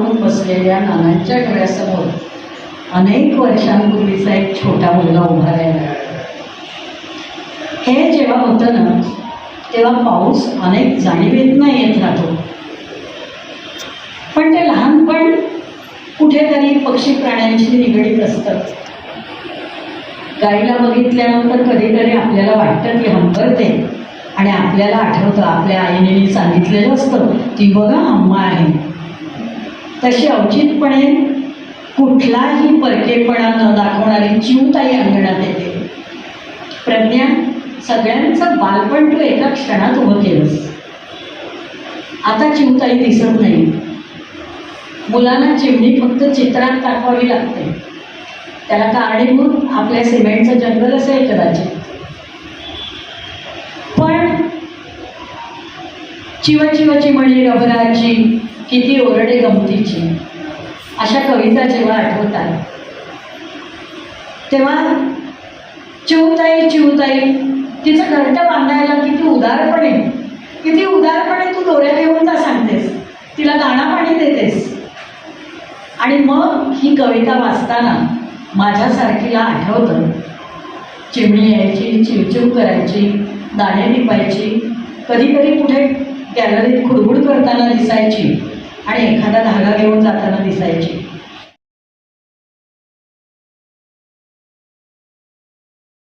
आवरून बसलेल्या नानांच्या डोळ्यासमोर अनेक वर्षांपूर्वीचा एक छोटा मुलगा उभा राहिला. हे जेव्हा होतं ना तेव्हा पाऊस अनेक जाणीवेतनं येत राहतो. पण ते लहानपण कुठेतरी पक्षी प्राण्यांशी निगडीत असतं. गाईला बघितल्यानंतर कधीतरी आपल्याला वाटतं की हंबरते आणि आपल्याला आठवतं आपल्या आईने सांगितलेलं असतं ती बघा अम्मा आहे. तशी अवचितपणे कुठलाही परकेपणा न दाखवणारी चिवताई अंगणात येते. प्रज्ञा सगळ्यांचं बालपण तू एका क्षणात उभं केलंस. आता चिवताई दिसत नाही. मुलांना चिमणी फक्त चित्रात दाखवावी लागते. त्याला कारणीभूत आपल्या सिमेंटचं जंगल असेल कदाचित. पण चिव चिव रबराची किती ओरडे गमतीची. अशा कविता जेव्हा आठवतात तेव्हा चिवताई चिवताई तिचं घरटं बांधायला किती उदारपणे किती उदारपणे तू दोऱ्या घेऊन जा सांगतेस. तिला दाणा पाणी देतेस. आणि मग ही कविता वाचताना माझ्यासारखीला आठवतं. चिमणी यायची चिवचिव करायची दाणे निपायची कधी कधी कुठे गॅलरीत खुडबुड करताना दिसायची. आणि एखादा धागा घेऊन जाताना दिसायची.